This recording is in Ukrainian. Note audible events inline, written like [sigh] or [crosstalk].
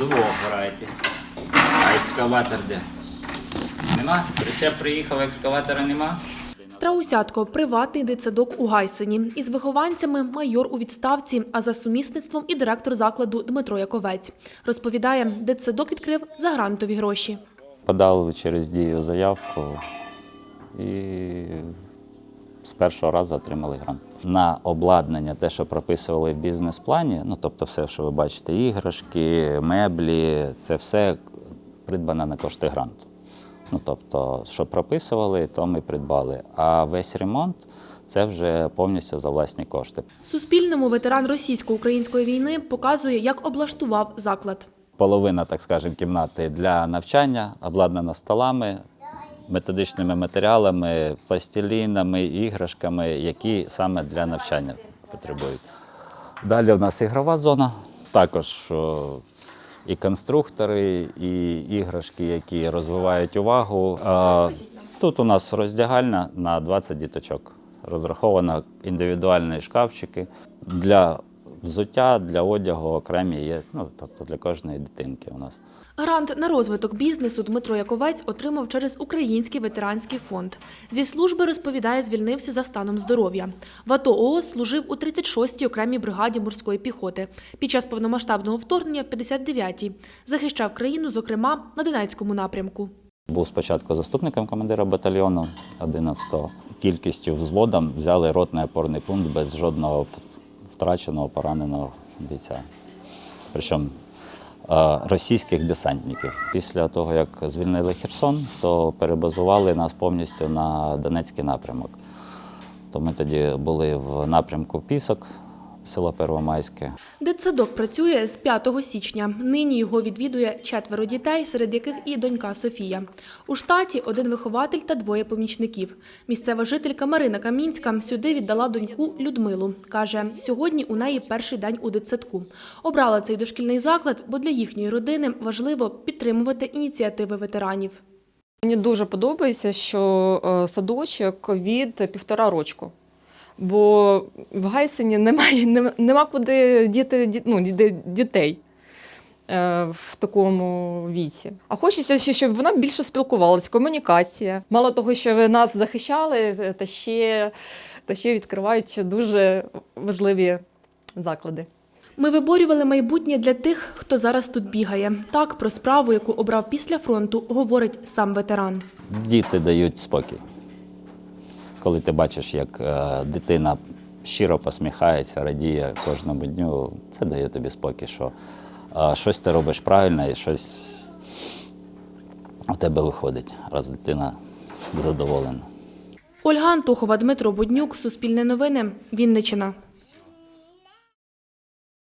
Вдвох граєтесь. А екскаватор де? Нема? Прицеп приїхав, екскаватора нема? Страусятко приватний дитсадок у Гайсині. Із вихованцями майор у відставці, а за сумісництвом і директор закладу Дмитро Яковець. Розповідає, дитсадок відкрив за грантові гроші. Подали через дію заявку і з першого разу отримали грант. На обладнання, те, що прописували в бізнес-плані, ну тобто все, що ви бачите, іграшки, меблі, це все придбане на кошти гранту. Ну тобто, що прописували, то ми придбали. А весь ремонт це вже повністю за власні кошти. Суспільному ветеран російсько-української війни показує, як облаштував заклад. половина, так скажемо, кімнати для навчання, обладнана столами, методичними матеріалами, пластилінами, іграшками, які саме для навчання потребують. Далі у нас ігрова зона, також і конструктори, і іграшки, які розвивають увагу. Тут у нас роздягальня на 20 діточок. Розраховано індивідуальні шкафчики для взуття, для одягу окремі є, ну тобто для кожної дитинки у нас. Грант на розвиток бізнесу Дмитро Яковець отримав через Український ветеранський фонд. Зі служби, розповідає, звільнився за станом здоров'я. В АТО ООС служив у 36-й окремій бригаді морської піхоти. Під час повномасштабного вторгнення в 59-й. Захищав країну, зокрема, на Донецькому напрямку. Був спочатку заступником командира батальйону 11-го. Кількістю взводом взяли ротний опорний пункт без жодного втраченого пораненого бійця. Причому е, російських десантників. Після того, як звільнили Херсон, то перебазували нас повністю на Донецький напрямок. То ми тоді були в напрямку Пісок, село Первомайське. Дитсадок працює з 5 січня. Нині його відвідує четверо дітей, серед яких і донька Софія. У штаті один вихователь та двоє помічників. Місцева жителька Марина Камінська сюди віддала доньку Людмилу. Каже, сьогодні у неї перший день у дитсадку. Обрала цей дошкільний заклад, бо для їхньої родини важливо підтримувати ініціативи ветеранів. Мені дуже подобається, що е, садочок від півтора рочку. Бо в Гайсині немає, [laughs] нема, нема куди діти, ді- ну, ді- дітей е, в такому віці. А хочеться, ще, щоб вона більше спілкувалася, комунікація. Мало того, що ви нас захищали, е, та ще, та ще відкривають дуже важливі заклади. Ми виборювали майбутнє для тих, хто зараз тут бігає. Так про справу, яку обрав після фронту, говорить сам ветеран. Діти дають спокій. Коли ти бачиш, як е, дитина щиро посміхається, радіє кожному дню, це дає тобі спокій, що е, щось ти робиш правильно і щось у тебе виходить, раз дитина задоволена. Ольга Антухова, Дмитро Буднюк, Суспільне новини, Вінничина.